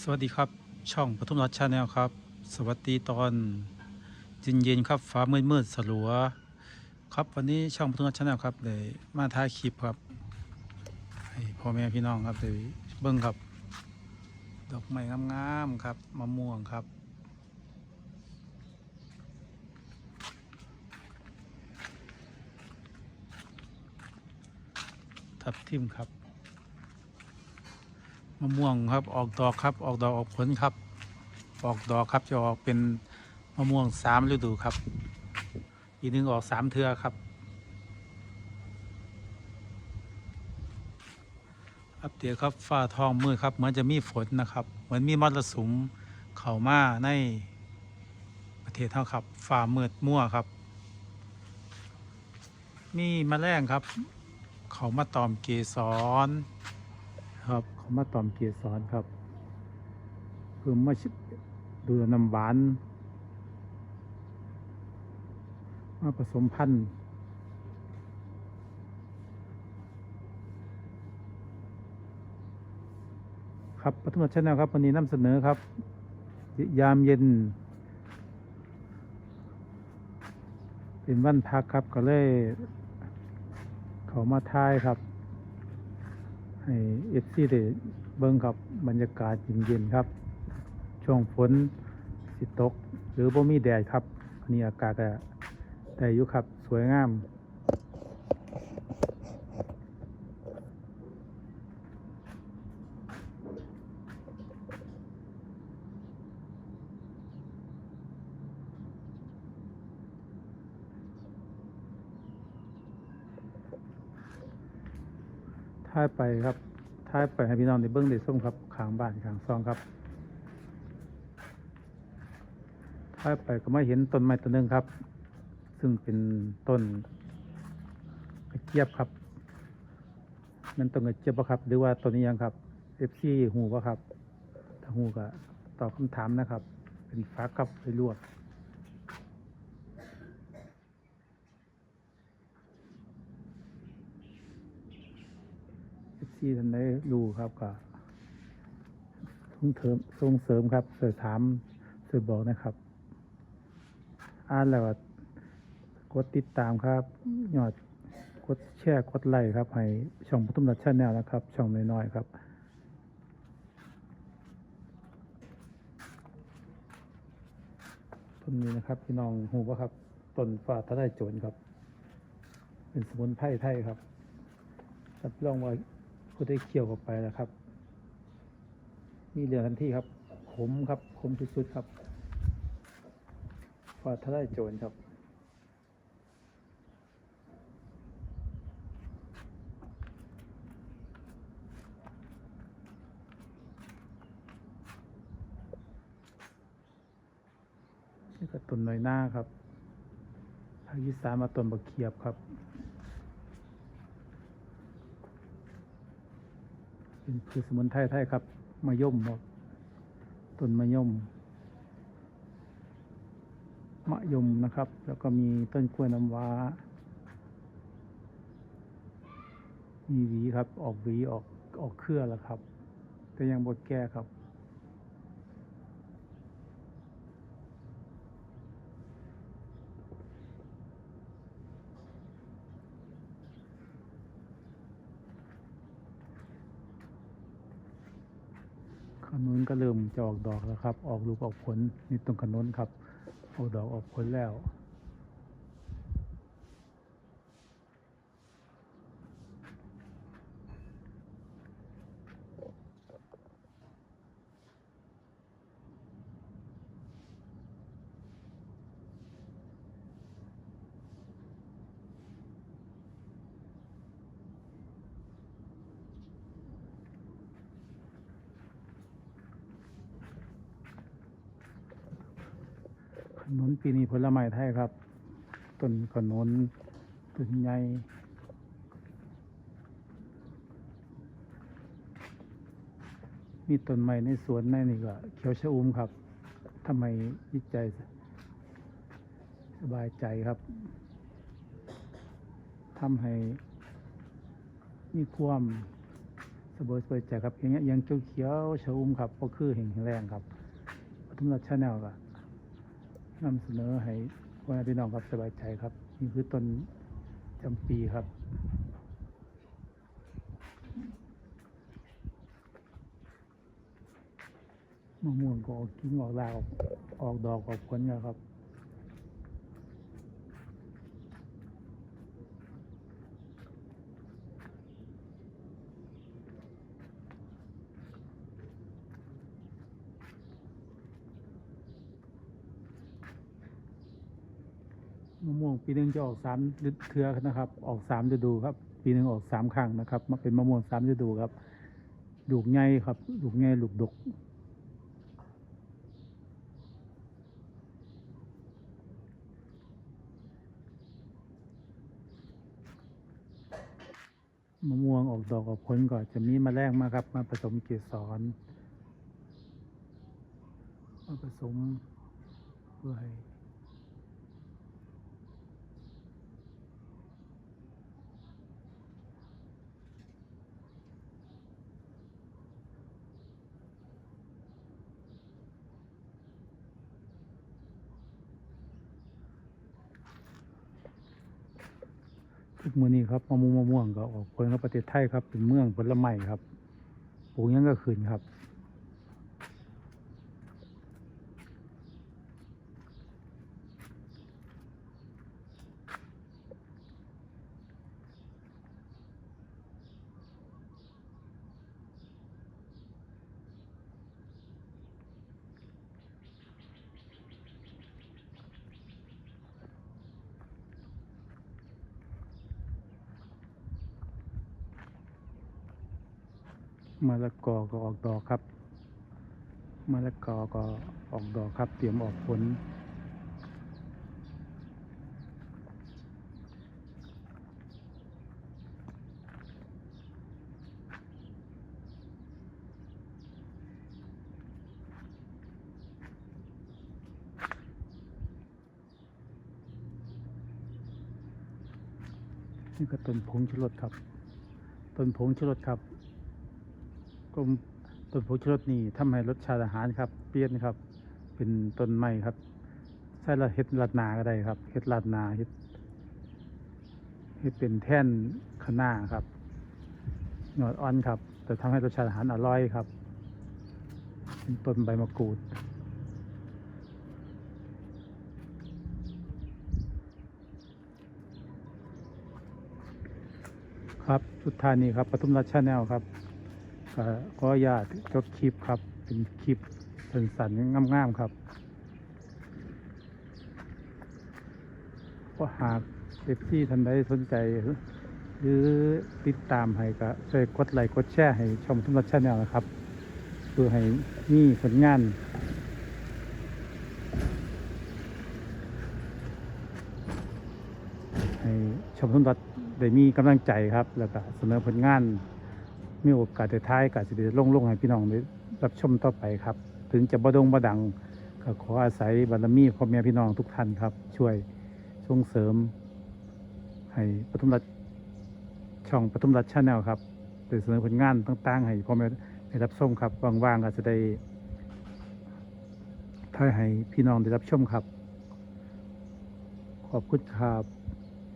สวัสดีครับช่องปทุมรัฐชาแนลครับ สวัสดีตอนเย็นเย็นๆครับฟ้ามืดมืดๆสลัว ครับวันนี้ช่องปทุมรัฐชาแนลครับได้มาถ่ายคลิปครับให้พ่อแม่พี่น้องครับได้เบิ้งครับ ดอกไม้งามๆครับมะม่วงครับทับทิมครับ มะม่วงครับออกดอกครับออกดอกออกผลครับ ออกดอกครับจะออกเป็นมะม่วงสามฤดูครับ อีกหนึ่งออกสามเทือครับอัปเดตครับฟ้าทองมืดครับเหมือนจะมีฝนนะครับ เหมือนมีมรสุมเข้ามาในประเทศเท่าครับฟ้ามืดมั่วครับ มีมแมลงครับ เขามาตอมเกสรครับ มาตอมเกสรครับคือมาชิดูน้ำหวาน มาผสมพันธุ์ครับปฐมชแนลครับวันนี้นำเสนอครับ ยามเย็น เป็นวันพักครับก็เลย เขามาท้ายครับ ให้เอฟซีได้เบิ้งครับบรรยากาศเย็นๆครับ ช่วงฝนสิตก หรือบ่มีแดดครับอันนี้อากาศก็ได้อยู่ครับ สวยงาม ท้ายไปครับท้ายไปให้พี่น้องในเบื้องในส้มครับขางบ้านขางซองครับท้ายไปก็ไม่เห็นต้นไม้ต้นหนึ่งครับ ซึ่งเป็นต้นกระเจี๊ยบครับ มันต้นกระเจี๊ยบปะครับ หรือว่าต้นนี้ยังครับเอฟซีหูปะครับถ้าหูก็ตอบคำถามนะครับ เป็นฟ้ากับไปลวก ที่ท่านได้ดูครับก็ส่งเสริมส่งเสริมครับเสริมถามเสริมบอกนะครับอ่านแล้วกดติดตามครับยอดกดแชร์กดไลค์ครับ ให้ช่องพุทธมรัชชาแนลนะครับ ช่องน้อยๆครับต้นนี้นะครับ พี่น้องหูว่าครับต้นฟ้าทะเลโจรครับ เป็นสมุนไพรไทยครับรับรองว่า ผู้ได้เคี่ยวเข้าไปแล้วครับมีเหลือทันทีครับขมครับขมสุดๆครับฟ้าทะเลโจรครับนี่ก็ต้นน้อยหน้าครับภาคอีสานมาต้นบะเขียบครับ เป็นพืชสมุนไพรไทยครับมะย่มครับต้นมะย่มมะยมนะครับ แล้วก็มีต้นกล้วยน้ำว้า มีหวีครับ ออกหวีออกออกเครือแล้วครับ แต่ยังบดแก้ครับ ข นุนก็เริ่มจะออกดอกแล้วครับ ออกลูกออกผลนี่ตรงขนุนครับ ออกดอกออกผลแล้ว ข นุนปีนี้ผลไม้ไทยครับ ต้นขนุนต้นใหญ่มีต้นไม้ในสวนในนี่ก็เขียวชะอุ่มครับทำไมจิตใจสบายใจครับทำให้มีความสเบยสบายใจครับอย่างเงี้ยยังเขียวๆชะอุ่มครับก็คือแห่งแรงครับปทุมรัชแนลก็ นำเสนอให้พ่อแม่พี่น้องครับสบายใจครับ นี่คือต้นจำปีครับมะม่วงก็ออกกิ่งออกรากออกออกดอกออกผลนะครับ มะม่วงปีหนึ่งจะออกสามฤดูเครือนะครับ ออกสามฤดูครับ ปีหนึ่งออกสามครั้งนะครับมาเป็นมะม่วงสามฤดูครับลูกใหญ่ครับลูกใหญ่ลูกดกมะม่วงออกดอกออกผลก็จะมีมาแมลงมาครับ มาผสมเกสรมาผสมเพื่อให้ มือนี้ครับมะม่วงมะม่วงก็ออกผลในประเทศไทยครับเป็นเมืองผลไม้ครับปลูกหยังก็ขึ้นครับ มะละกอก็ออกดอกครับมะละกอก็ออกดอกครับ เตรียมออกผลนี่ก็ต้นผงชูรสครับ ต้นผงชูรสครับ กลมต้นผงชูรสนี่ทำให้รสชาติอาหารครับ เปลี่ยนครับ เป็นต้นไม้ครับใส่ละเฮ็ดลัดนาก็ได้ครับเฮ็ดลัดนาเฮ็ดเฮ็ดเป็นแท่นคะน้าครับหนอดอ่อนครับ แต่ทำให้รสชาติอาหารอร่อยครับ เป็นต้นใบมะกรูดครับ สุดท้ายนี้ครับปทุมรัฐชแนลครับ ขออนุญาตจบคลิปครับ เป็นคลิปสั้นๆงามๆครับก็หากเอฟซีท่านใดสนใจ หรือติดตามให้ก็ช่วยกดไลค์กดแชร์ให้ช่องทุมรัชแนลนะครับเพื่อให้มีผลงานให้ชมทุนรัฐได้มีกำลังใจครับ แล้วก็เสนอผลงาน มีโอกาสได้ท้ายก็จะได้ลงลงให้พี่น้องได้รับชมต่อไปครับ ถึงจะบดงบดังก็ขออาศัยบารมีพ่อแม่พี่น้องทุกท่านครับ ช่วยส่งเสริม ให้ปทุมรัฐช่องปทุมรัฐชาแนลครับได้เสนอผลงานต่างๆให้พ่อแม่ได้รับชมครับว่างๆก็จะได้ถ่ายให้พี่น้องได้รับชมครับ ขอบคุณครับ